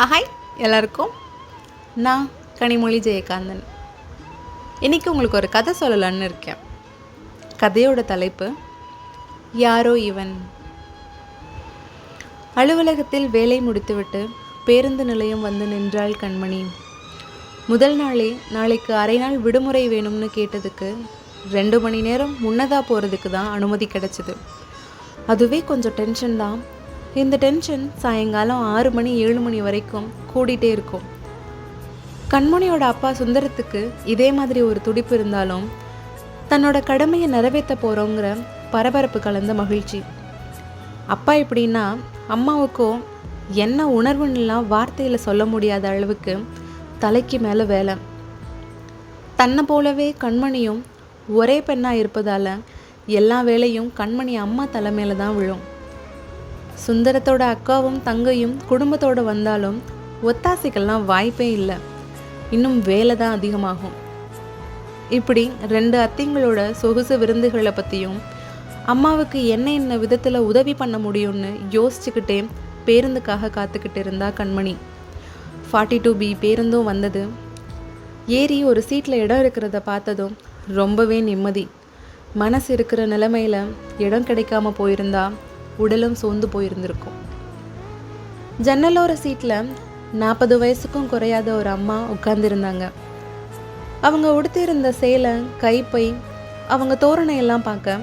Hi. எல்லாருக்கும் நான் கனிமொழி ஜெயகாந்தன். இன்றைக்கி உங்களுக்கு ஒரு கதை சொல்லலான்னு இருக்கேன். கதையோட தலைப்பு யாரோ இவன். அலுவலகத்தில் வேலை முடித்துவிட்டு பேருந்து நிலையம் வந்து நின்றாள் கண்மணி. முதல் நாளே நாளைக்கு அரை நாள் விடுமுறை வேணும்னு கேட்டதுக்கு ரெண்டு மணி நேரம் முன்னதாக போகிறதுக்கு தான் அனுமதி கிடைச்சிது. அதுவே கொஞ்சம் டென்ஷன் தான். இந்த டென்ஷன் சாயங்காலம் ஆறு மணி ஏழு மணி வரைக்கும் கூடிட்டே இருக்கும். கண்மணியோட அப்பா சுந்தரத்துக்கு இதே மாதிரி ஒரு துடிப்பு இருந்தாலும் தன்னோட கடமையை நிறைவேற்ற போகிறோங்கிற பரபரப்பு கலந்த மகிழ்ச்சி. அப்பா எப்படின்னா அம்மாவுக்கோ என்ன உணர்வுன்னெலாம் வார்த்தையில் சொல்ல முடியாத அளவுக்கு தலைக்கு மேலே வேலை. தன்னை போலவே கண்மணியும் ஒரே பெண்ணாக இருப்பதால் எல்லா வேலையும் கண்மணி அம்மா தலைமையில தான் விழும். சுந்தரத்தோட அக்காவும் தங்கையும் குடும்பத்தோடு வந்தாலும் ஒத்தாசைக்கெல்லாம் வாய்ப்பே இல்லை. இன்னும் வேலை தான் அதிகமாகும். இப்படி ரெண்டு அத்திங்களோட சொகுசு விருந்துகளை பற்றியும் அம்மாவுக்கு என்ன என்ன விதத்தில் உதவி பண்ண முடியும்னு யோசிச்சுக்கிட்டே பேருந்துக்காக காத்துக்கிட்டு இருந்தா கண்மணி. ஃபார்ட்டி டூ பி பேருந்தும் வந்தது. ஏறி ஒரு சீட்டில் இடம் இருக்கிறத பார்த்ததும் ரொம்பவே நிம்மதி. மனசு இருக்கிற நிலமையில் இடம் கிடைக்காம போயிருந்தா உடலும் சோர்ந்து போயிருந்திருக்கும். ஜன்னலோர சீட்டில் நாற்பது வயசுக்கும் குறையாத ஒரு அம்மா உட்கார்ந்துருந்தாங்க. அவங்க உடுத்தியிருந்த சேலை கைப்பை அவங்க தோரணை எல்லாம் பார்க்க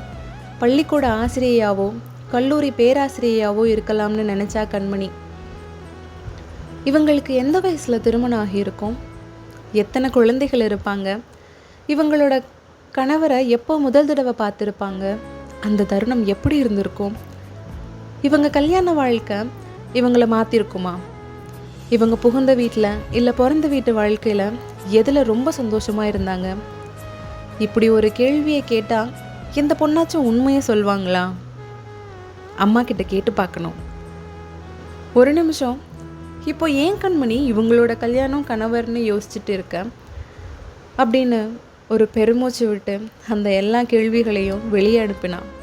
பள்ளிக்கூட ஆசிரியையாவோ கல்லூரி பேராசிரியையாவோ இருக்கலாம்னு நினச்சா கண்மணி. இவங்களுக்கு எந்த வயசில் திருமணம் ஆகியிருக்கும்? எத்தனை குழந்தைகள் இருப்பாங்க? இவங்களோட கணவரை எப்போ முதல் தடவை பார்த்துருப்பாங்க? அந்த தருணம் எப்படி இருந்திருக்கும்? இவங்க கல்யாண வாழ்க்கை இவங்களை மாற்றிருக்குமா இவங்க புகுந்த வீட்டில் இல்லை பிறந்த வீட்டு வாழ்க்கையில் எதில் ரொம்ப சந்தோஷமாக இருந்தாங்க? இப்படி ஒரு கேள்வியை கேட்டால் எந்த பொண்ணாச்சும் உண்மையை சொல்வாங்களா? அம்மா கிட்ட கேட்டு பார்க்கணும். ஒரு நிமிஷம். இப்போ ஏன் கண்மணி இவங்களோட கல்யாணம் கணவர்னு யோசிச்சுட்டு இருக்க? அப்படின்னு ஒரு பெருமூச்சு விட்டு அந்த எல்லா கேள்விகளையும் வெளியே அனுப்பினான்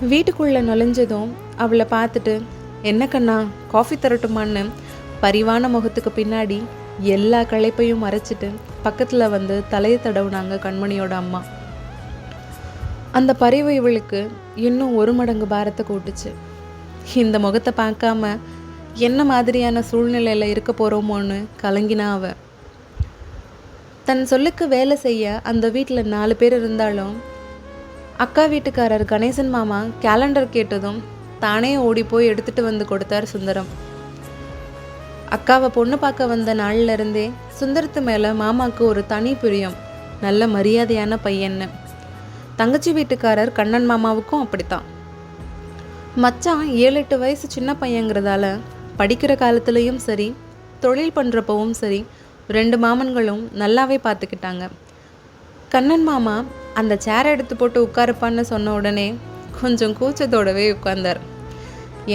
வீட்டுக்குள்ளே நுழைஞ்சதும் அவளை பார்த்துட்டு என்ன கண்ணா காஃபி தரட்டுமான்னு? பரிவான முகத்துக்கு பின்னாடி எல்லா களைப்பையும் மறைச்சிட்டு பக்கத்தில் வந்து தலையை தடவுனாங்க கண்மணியோட அம்மா. அந்த பரிவு இவளுக்கு இன்னும் ஒரு மடங்கு பாரத்தை கூட்டுச்சு. இந்த முகத்தை பார்க்காம என்ன மாதிரியான சூழ்நிலையில் இருக்க போகிறோமோன்னு கலங்கினா அவ. தன் சொல்லுக்கு வேலை செய்ய அந்த வீட்டில் நாலு பேர் இருந்தாலும் அக்கா வீட்டுக்காரர் கணேசன் மாமா கேலண்டர் கேட்டதும் தானே ஓடி போய் எடுத்துட்டு வந்து கொடுத்தார் சுந்தரம். அக்காவை பொண்ணு பார்க்க வந்த நாள்ல இருந்தே சுந்தரத்து மேலே மாமாவுக்கு ஒரு தனி பிரியம் நல்ல மரியாதையான பையன்னு. தங்கச்சி வீட்டுக்காரர் கண்ணன் மாமாவுக்கும் அப்படித்தான். மச்சான் ஏழு எட்டு வயசு சின்ன பையங்கிறதால படிக்கிற காலத்துலேயும் சரி தொழில் பண்ணுறப்பவும் சரி ரெண்டு மாமன்களும் நல்லாவே பார்த்துக்கிட்டாங்க. கண்ணன் மாமா அந்த சேரை எடுத்து போட்டு உட்காருப்பான்னு சொன்ன உடனே கொஞ்சம் கூச்சத்தோடவே உட்கார்ந்தார்.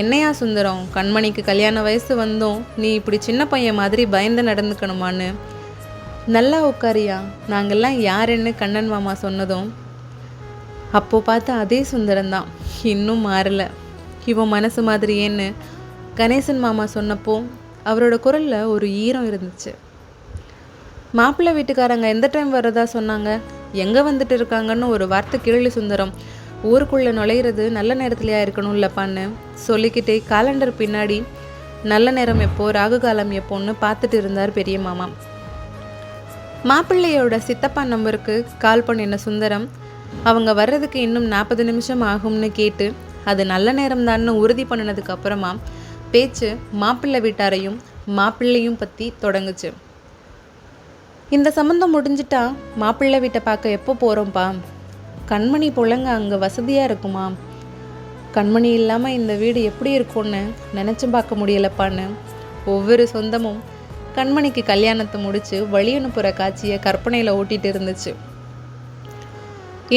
என்னையா சுந்தரம் கண்மணிக்கு கல்யாண வயசு வந்தும். நீ இப்படி சின்ன பையன் மாதிரி பயந்து நடந்துக்கணுமான்னு? நல்லா உட்காரியா? நாங்கள்லாம் யாருன்னு கண்ணன் மாமா சொன்னதும். அப்போது பார்த்த அதே சுந்தரம் தான். இன்னும் மாறலை. இவன் மனசு மாதிரியேன்னு கணேசன் மாமா சொன்னப்போ அவரோட குரலில் ஒரு ஈரம் இருந்துச்சு. மாப்பிள்ளை வீட்டுக்காரங்க எந்த டைம் வர்றதா சொன்னாங்க? எங்கே வந்துட்டு இருக்காங்கன்னு ஒரு வார்த்தை கேள்வி சுந்தரம். ஊருக்குள்ளே நுழையிறது நல்ல நேரத்துலையா இருக்கணும்லப்பான்னு சொல்லிக்கிட்டே காலண்டர் பின்னாடி நல்ல நேரம் எப்போ ராகு காலம் எப்போன்னு பார்த்துட்டு இருந்தார் பெரிய மாமா. மாப்பிள்ளையோட சித்தப்பா நம்பருக்கு கால் பண்ணின சுந்தரம் அவங்க வர்றதுக்கு இன்னும் நாற்பது நிமிஷம் ஆகும்னு கேட்டு அது நல்ல நேரம்தான்னு உறுதி பண்ணினதுக்கு அப்புறமா பேச்சு மாப்பிள்ளை வீட்டாரையும் மாப்பிள்ளையும் பற்றி தொடங்குச்சு. இந்த சம்மந்தம் முடிஞ்சிட்டா மாப்பிள்ளை வீட்டை பார்க்க எப்போ போகிறோம்ப்பா கண்மணி புள்ளங்க அங்கே வசதியாக இருக்குமா? கண்மணி இல்லாமல் இந்த வீடு எப்படி இருக்கும்னு நினச்சும் பார்க்க முடியலப்பான்னு ஒவ்வொரு சொந்தமும் கண்மணிக்கு கல்யாணத்தை முடித்து வழி அனுப்புகிற காட்சியை கற்பனையில் ஓட்டிகிட்டு இருந்துச்சு.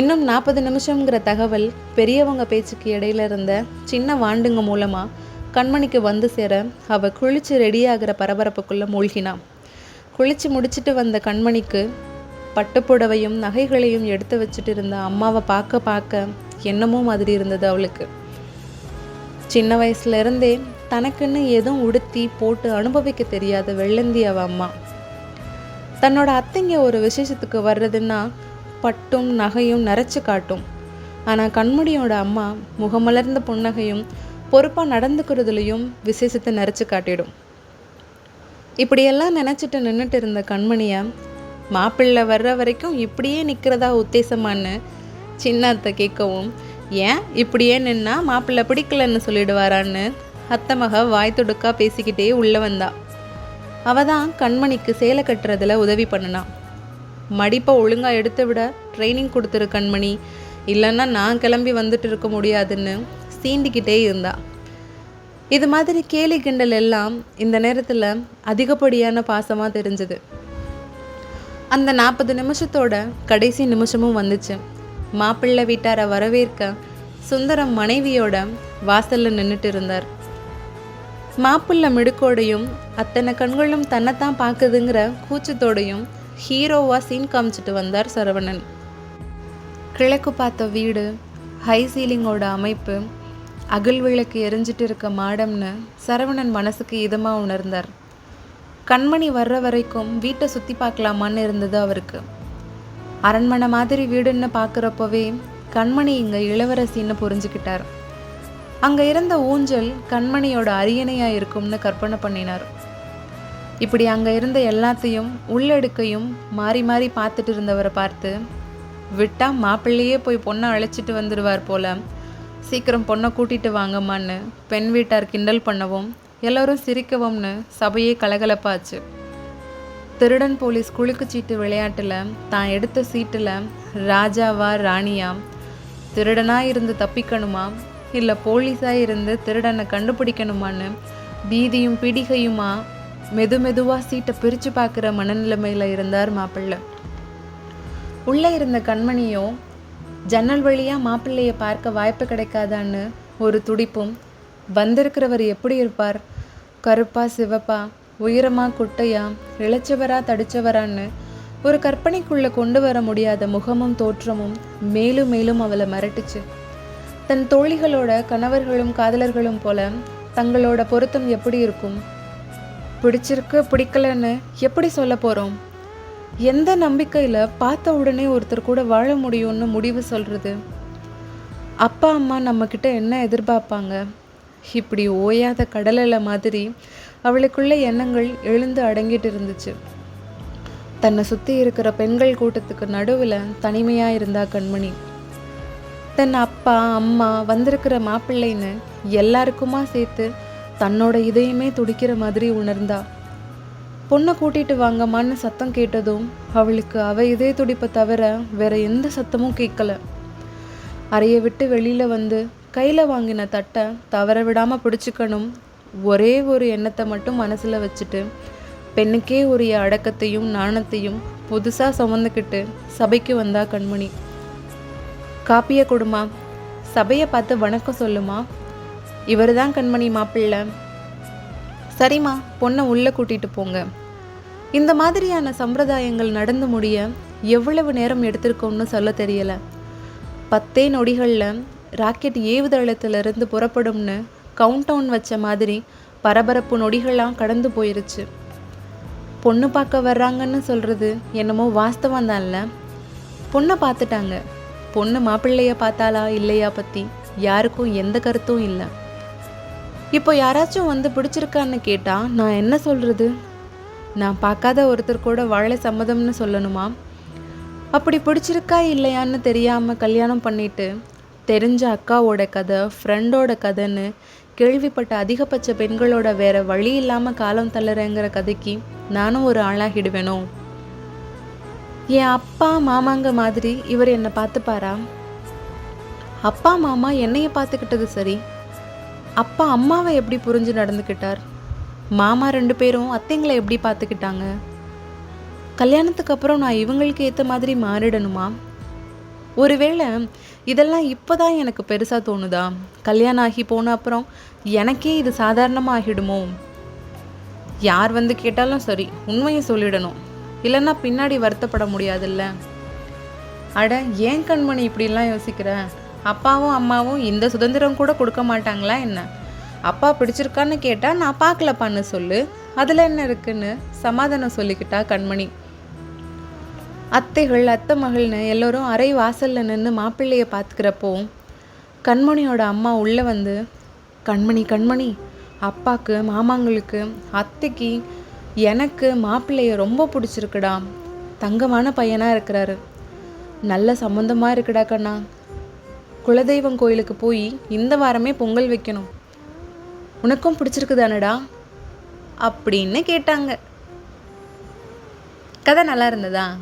இன்னும் நாற்பது நிமிஷங்கிற தகவல் பெரியவங்க பேச்சுக்கு இடையில இருந்த சின்ன வாண்டுங்க மூலமாக கண்மணிக்கு வந்து சேர அவள் குளிச்சு ரெடியாகிற பரபரப்புக்குள்ளே மூழ்கினான். குளிச்சு முடிச்சிட்டு வந்த கண்மணிக்கு பட்டுப்புடவையும் நகைகளையும் எடுத்து வச்சுட்டு இருந்த அம்மாவை பார்க்க பார்க்க என்னமோ மாதிரி இருந்தது அவளுக்கு. சின்ன வயசுலேருந்தே தனக்குன்னு எதுவும் உடுத்தி போட்டு அனுபவிக்க தெரியாத வெள்ளந்தி அவ அம்மா. தன்னோட அத்தைங்க ஒரு விசேஷத்துக்கு வர்றதுன்னா பட்டும் நகையும் நிறைச்சு காட்டும். ஆனால் கண்மணியோட அம்மா முகமலர்ந்த புன்னகையும் பொறுப்பாக நடந்துக்கிறதுலையும் விசேஷத்தை நிறைச்சு காட்டிடும். இப்படியெல்லாம் நினச்சிட்டு நின்றுட்டு இருந்த கண்மணியை மாப்பிள்ளை வர்ற வரைக்கும் இப்படியே நிற்கிறதா உத்தேசமான்னு சின்ன அத்தை கேட்கவும் ஏன் இப்படியே நின்னா மாப்பிள்ளை பிடிக்கலன்னு சொல்லிடுவாரான்னு? அத்தை மக வாய் தொடுக்கா பேசிக்கிட்டே உள்ளே வந்தா. அவ தான் கண்மணிக்கு சேலை கட்டுறதுல உதவி பண்ணினா. மடிப்பை ஒழுங்காக எடுத்து விட ட்ரைனிங் கொடுத்துரு கண்மணி. இல்லைன்னா நான் கிளம்பி வந்துட்டு இருக்க முடியாதுன்னு சீண்டிக்கிட்டே இருந்தாள் இது மாதிரி கேலி கிண்டல் எல்லாம் இந்த நேரத்தில் அதிகப்படியான பாசமாக தெரிஞ்சது. அந்த நாற்பது நிமிஷத்தோட கடைசி நிமிஷமும் வந்துச்சு. மாப்பிள்ளை வீட்டாரை வரவேற்க சுந்தரம் மனைவியோட வாசலில் நின்றுட்டு இருந்தார். மாப்பிள்ளை மிடுக்கோடையும் அத்தனை கண்களும் தன்னைத்தான் பார்க்குதுங்கிற கூச்சத்தோடையும் ஹீரோவாக சீன் காமிச்சிட்டு வந்தார் சரவணன். கிழக்கு பார்த்த வீடு ஹை சீலிங்கோட அமைப்பு அகல் விளக்கு எரிஞ்சிட்டு இருக்க மாடம்னு சரவணன் மனசுக்கு இதமாக உணர்ந்தார். கண்மணி வர்ற வரைக்கும் வீட்டை சுற்றி பார்க்கலாமான்னு இருந்தது அவருக்கு. அரண்மனை மாதிரி வீடுன்னு பார்க்குறப்பவே கண்மணி இங்கே இளவரசின்னு புரிஞ்சுக்கிட்டார். அங்கே இருந்த ஊஞ்சல் கண்மணியோட அரியணையாக இருக்கும்னு கற்பனை பண்ணினார். இப்படி அங்கே இருந்த எல்லாத்தையும் உள்ளடுக்கையும் மாறி மாறி பார்த்துட்டு இருந்தவரை பார்த்து விட்டா மாப்பிள்ளையே போய் பொண்ணை அழைச்சிட்டு வந்துடுவார் போல. சீக்கிரம் பொண்ணை கூட்டிட்டு வாங்கம்மான்னு பெண் வீட்டார் கிண்டல் பண்ணவும் எல்லோரும் சிரிக்கவும்னு சபையே கலகலப்பாச்சு. திருடன் போலீஸ் குலுக்குச்சீட்டு விளையாட்டில் தான் எடுத்த சீட்டில் ராஜாவா ராணியா? திருடனாக இருந்து தப்பிக்கணுமா? இல்லை போலீஸாக இருந்து திருடனை கண்டுபிடிக்கணுமான்னு பீதியும் பிடிகையுமா? மெது மெதுவாக சீட்டை பிரித்து பார்க்குற மனநிலைமையில் இருந்தார் மாப்பிள்ளை. உள்ளே இருந்த கண்மணியோ ஜன்னல் வழியாக மாப்பிள்ளைய பார்க்க வாய்ப்பு கிடைக்காதான்னு ஒரு துடிப்பும். வந்திருக்கிறவர் எப்படி இருப்பார்? கருப்பா சிவப்பா உயரமா குட்டையா இளைச்சவரா தடிச்சவரான்னு ஒரு கற்பனைக்குள்ளே கொண்டு வர முடியாத முகமும் தோற்றமும் மேலும் மேலும் அவளை மிரட்டுச்சு. தன் தோழிகளோட கணவர்களும் காதலர்களும் போல தங்களோட பொருத்தம் எப்படி இருக்கும்? பிடிச்சிருக்கு பிடிக்கலன்னு எப்படி சொல்ல போகிறோம் எந்த நம்பிக்கையில் பார்த்த உடனே ஒருத்தர் கூட வாழ முடியும்னு முடிவு சொல்கிறது அப்பா அம்மா நம்மக்கிட்ட என்ன எதிர்பார்ப்பாங்க? இப்படி ஓயாத கடலலை மாதிரி அவளுக்குள்ள எண்ணங்கள் எழுந்து அடங்கிட்டு இருந்துச்சு. தன்னை சுற்றி இருக்கிற பெண்கள் கூட்டத்துக்கு நடுவில் தனிமையாக இருந்தா கண்மணி. தன் அப்பா அம்மா வந்திருக்கிற மாப்பிள்ளைன்னு எல்லாருக்குமா சேர்த்து தன்னோட இதயமே துடிக்கிற மாதிரி உணர்ந்தா. பொண்ணை கூட்டிட்டு வாங்கம்மான்னு சத்தம் கேட்டதும் அவளுக்கு அவ இதய துடிப்பை தவிர வேற எந்த சத்தமும் கேட்கல. அறையை விட்டு வெளியில வந்து கையில வாங்கின தட்டை தவற விடாம பிடிச்சிக்கணும். ஒரே ஒரு எண்ணத்தை மட்டும் மனசுல வச்சுட்டு பெண்ணுக்கே உரிய அடக்கத்தையும் நாணத்தையும் புதுசா சுமந்துக்கிட்டு சபைக்கு வந்தா கண்மணி. காப்பிய கொடுமா. சபையை பார்த்து வணக்கம் சொல்லுமா. இவர் தான் கண்மணி மாப்பிள்ளை. சரிம்மா பொண்ணை உள்ளே கூட்டிகிட்டு போங்க. இந்த மாதிரியான சம்பிரதாயங்கள் நடந்து முடிய எவ்வளவு நேரம் எடுத்திருக்கோம்னு சொல்ல தெரியலை. பத்தே நொடிகளில் ராக்கெட் ஏவுதளத்திலிருந்து புறப்படும்னு கவுண்ட் டவுன் வச்ச மாதிரி பரபரப்பு நொடிகள்லாம் கடந்து போயிருச்சு. பொண்ணு பார்க்க வர்றாங்கன்னு சொல்கிறது என்னமோ வாஸ்தவம் தான்ல பொண்ணை பார்த்துட்டாங்க. பொண்ணு மாப்பிள்ளைய பார்த்தாளா இல்லையா பற்றி யாருக்கும் எந்த கருத்தும் இல்லை. இப்போ யாராச்சும் வந்து பிடிச்சிருக்கான்னு கேட்டால் நான் என்ன சொல்கிறது நான் பார்க்காத ஒருத்தர் கூட வாழ சம்மதம்னு சொல்லணுமா? அப்படி பிடிச்சிருக்கா இல்லையான்னு தெரியாமல் கல்யாணம் பண்ணிட்டு தெரிஞ்ச அக்காவோட கதை ஃப்ரெண்டோட கதைன்னு கேள்விப்பட்ட அதிகபட்ச பெண்களோட வேற வழி இல்லாமல் காலம் தள்ளுறேங்கிற கதைக்கு நானும் ஒரு ஆளாகிடுவேனோ? என் அப்பா மாமாங்க மாதிரி இவர் என்னை பார்த்துப்பாரா? அப்பா மாமா என்னைய பார்த்துக்கிட்டது சரி. அப்பா அம்மாவை எப்படி புரிஞ்சு நடந்துக்கிட்டார்? மாமா ரெண்டு பேரும் அத்தைங்களை எப்படி பார்த்துக்கிட்டாங்க? கல்யாணத்துக்கு அப்புறம் நான் இவங்களுக்கு ஏற்ற மாதிரி மாறிடணுமா? ஒருவேளை இதெல்லாம் இப்போதான் எனக்கு பெருசாக தோணுதா? கல்யாணம் ஆகி போன அப்புறம் எனக்கே இது சாதாரணமாக ஆகிடுமோ? யார் வந்து கேட்டாலும் சரி உண்மையை சொல்லிடணும். இல்லைன்னா பின்னாடி வருத்தப்பட முடியாதுல்ல? அட ஏன் கண்மணி இப்படிலாம் யோசிக்கிறேன் அப்பாவும் அம்மாவும் இந்த சுதந்திரம் கூட கொடுக்க மாட்டாங்களா என்ன? அப்பா பிடிச்சிருக்கான்னு கேட்டால் நான் பார்க்கலப்பான்னு சொல்லு. அதில் என்ன இருக்குன்னு? சமாதானம் சொல்லிக்கிட்டா கண்மணி. அத்தைகள் அத்தை மகள்னு எல்லோரும் அரை வாசலில் நின்று மாப்பிள்ளையை பார்த்துக்கிறப்போ கண்மணியோட அம்மா உள்ளே வந்து கண்மணி கண்மணி அப்பாக்கு மாமாங்களுக்கு அத்தைக்கு எனக்கு மாப்பிள்ளைய ரொம்ப பிடிச்சிருக்குடா. தங்கமான பையனாக இருக்கிறாரு. நல்ல சம்மந்தமாக இருக்குடா கண்ணா. குலதெய்வம் கோயிலுக்கு போய் இந்த வாரமே பொங்கல் வைக்கணும். உனக்கும் பிடிச்சிருக்குதானடா? அப்படின்னு கேட்டாங்க. கதை நல்லா இருந்ததா?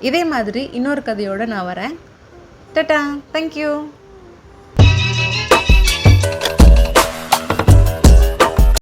இதே மாதிரி இன்னொரு கதையோடு நான் வரேன். Ta-ta thank you